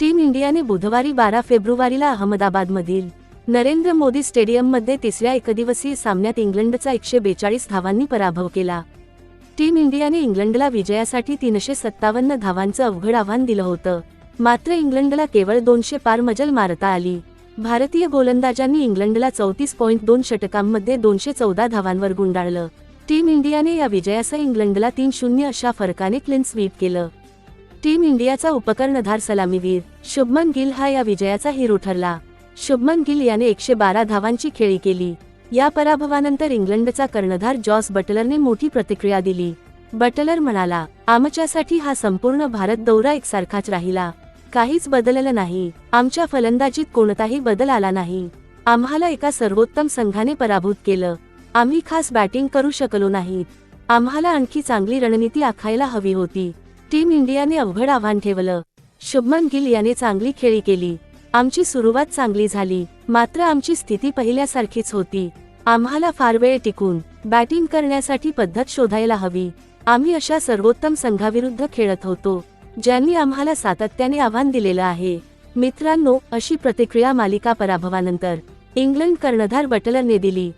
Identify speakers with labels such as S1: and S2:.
S1: Team इंडियाने बुधवारी बारा फेब्रुवारीला अहमदाबादमधील नरेंद्र मोदी स्टेडियममध्ये तिसऱ्या एकदिवसीय सामन्यात इंग्लंडचा एकशे बेचाळीस धावांनी पराभव केला. टीम इंडियाने इंग्लंडला विजयासाठी तीनशे सत्तावन्न धावांचं अवघड आव्हान दिलं होतं. मात्र इंग्लंडला केवळ दोनशे पार मजल मारता आली. भारतीय गोलंदाजांनी इंग्लंडला चौतीस पॉईंट दोन षटकांमध्ये दोनशे चौदा धावांवर गुंडाळलं. टीम इंडियाने या विजयासह इंग्लंडला तीन शून्य अशा फरकाने क्लीन स्वीप केलं. टीम इंडियाचा उपकर्णधार सलामीवीर. शुभमन गिल हा या विजयाचा हिरो ठरला. शुभमन गिल याने एकशे बारा धावांची खेळी केली. या पराभवानंतर इंग्लंडचा कर्णधार जॉस बटलरने मोठी प्रतिक्रिया दिली. बटलर म्हणाला आमच्यासाठी हा संपूर्ण भारत दौरा एकसारखाच राहिला. काहीच बदललं नाही. आमच्या फलंदाजीत कोणताही बदल आला नाही. आम्हाला एका सर्वोत्तम संघाने पराभूत केलं. आम्ही खास बॅटिंग करू शकलो नाहीत. आम्हाला आणखी चांगली रणनीती आखायला हवी होती. टीम इंडियाने अवघड आव्हान ठेवलं. शुभमन गिल याने चांगली खेळी केली. आमची सुरुवात चांगली झाली. मात्र आमची स्थिती पहिल्यासारखीच होती. आम्हाला फार वेळ टिकून बॅटिंग करण्यासाठी पद्धत शोधायला हवी. आम्ही अशा सर्वोत्तम संघाविरुद्ध खेळत होतो ज्यांनी आम्हाला सातत्याने आव्हान दिलेलं आहे. मित्रांनो अशी प्रतिक्रिया मालिका पराभवानंतर इंग्लंड कर्णधार बटलरने दिली.